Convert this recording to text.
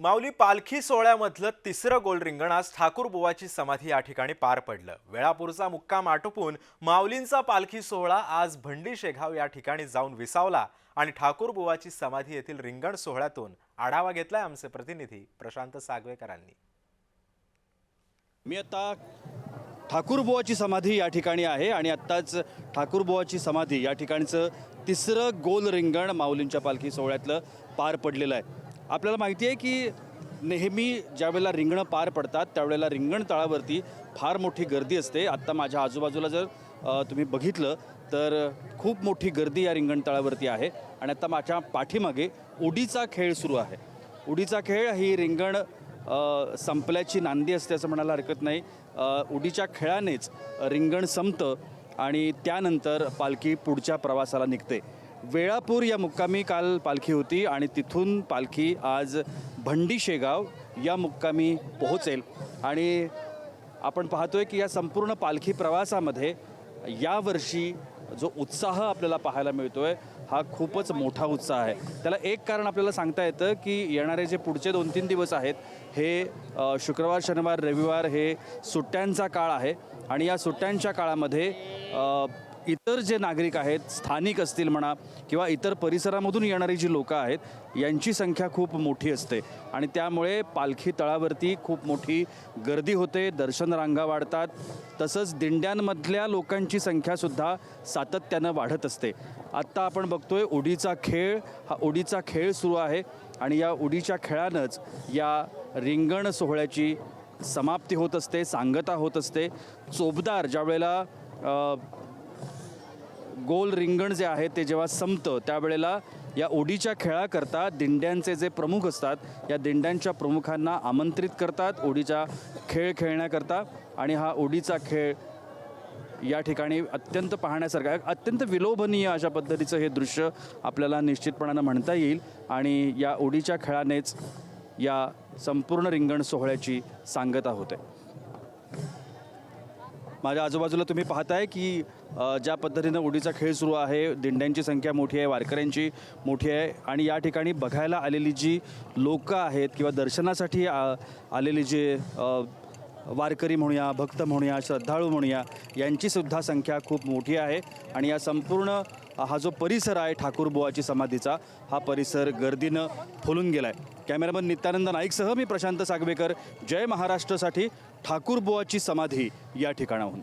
माऊली पालखी सोहळ्यामधलं तिसरं गोल रिंगण आज ठाकूर बुवाची समाधी या ठिकाणी पार पडलं. वेळापूरचा मुक्काम आटोपून माऊलींचा पालखी सोहळा आज भंडी शेगाव या ठिकाणी जाऊन विसावला आणि ठाकूर बुवाची समाधी येथील रिंगण सोहळ्यातून आढावा घेतलाय आमचे प्रतिनिधी प्रशांत सागवेकरांनी. मी आता ठाकूरबुवाची समाधी या ठिकाणी आहे आणि आत्ताच ठाकूरबुवाची समाधी या ठिकाणचं तिसरं गोल रिंगण माऊलींच्या पालखी सोहळ्यातलं पार पडलेलं आहे. आपल्याला माहिती आहे की नेहमी ज्यावेळेला रिंगणं पार पडतात त्यावेळेला रिंगण तळावरती फार मोठी गर्दी असते. आत्ता माझ्या आजूबाजूला जर तुम्ही बघितलं तर खूप मोठी गर्दी या रिंगण तळावरती आहे. आणि आता माझ्या पाठीमागे उडीचा खेळ सुरू आहे. उडीचा खेळ ही रिंगण संपल्याची नांदी असते असं म्हणायला हरकत नाही. उडीच्या खेळानेच रिंगण संपतं आणि त्यानंतर पालखी पुढच्या प्रवासाला निघते. वेळापूर या मुक्कामी काल पालखी होती आणि तिथून पालखी आज भंडी शेगाव या मुक्कामी पोहोचेल. आणि आपण पाहतोय की या संपूर्ण पालखी प्रवासामध्ये यावर्षी जो उत्साह आपल्याला पाहायला मिळतोय हा खूपच मोठा उत्साह आहे. त्याला एक कारण आपल्याला सांगता येतं की येणारे जे पुढचे दोन तीन दिवस आहेत हे शुक्रवार शनिवार रविवार हे सुट्ट्यांचा काळ आहे. आणि या सुट्ट्यांच्या काळामध्ये इतर जे नागरिक आहेत स्थानिक असतील म्हणा किंवा इतर परिसरामधून येणारी जी लोकं आहेत यांची संख्या खूप मोठी असते. आणि त्यामुळे पालखी तळावरती खूप मोठी गर्दी होते दर्शन रांगा वाढतात. तसंच दिंड्यांमधल्या लोकांची संख्यासुद्धा सातत्यानं वाढत असते. आत्ता आपण बघतोय उडीचा खेळ हा उडीचा खेळ सुरू आहे. आणि या उडीच्या खेळानंच या रिंगण सोहळ्याची समाप्ती होत असते सांगता होत असते. चोबदार ज्यावेळेला गोल रिंगण जे आहे ते जेव्हा संपतं त्यावेळेला या ओडीच्या खेळाकरता दिंड्यांचे जे प्रमुख असतात या दिंड्यांच्या प्रमुखांना आमंत्रित करतात ओडीचा खेळ खेळण्याकरता. आणि हा ओडीचा खेळ या ठिकाणी अत्यंत पाहण्यासारखा आहे अत्यंत विलोभनीय अशा पद्धतीचं हे दृश्य आपल्याला निश्चितपणानं म्हणता येईल. आणि या ओडीच्या खेळानेच या संपूर्ण रिंगण सोहळ्याची सांगता होते. माझ्या आजूबाजूला तुम्ही पाहताय की ज्या पद्धतीनं उडीचा खेळ सुरू आहे दिंड्यांची संख्या मोठी आहे वारकऱ्यांची मोठी आहे आणि या ठिकाणी बघायला आलेली जी लोकं आहेत किंवा दर्शनासाठी आ- आलेली जे वारकरी म्हणूया भक्त म्हणूया श्रद्धाळू म्हणूया यांचीसुद्धा संख्या खूप मोठी आहे. आणि या संपूर्ण हा जो परिसर आहे ठाकूरबुवाची समाधीचा हा परिसर गर्दीनं फुलून गेला आहे कॅमेरामन नित्यानंद नाईकसह मी प्रशांत सागवेकर. जय महाराष्ट्रसाठी ठाकूरबुवाची समाधी या ठिकाणाहून.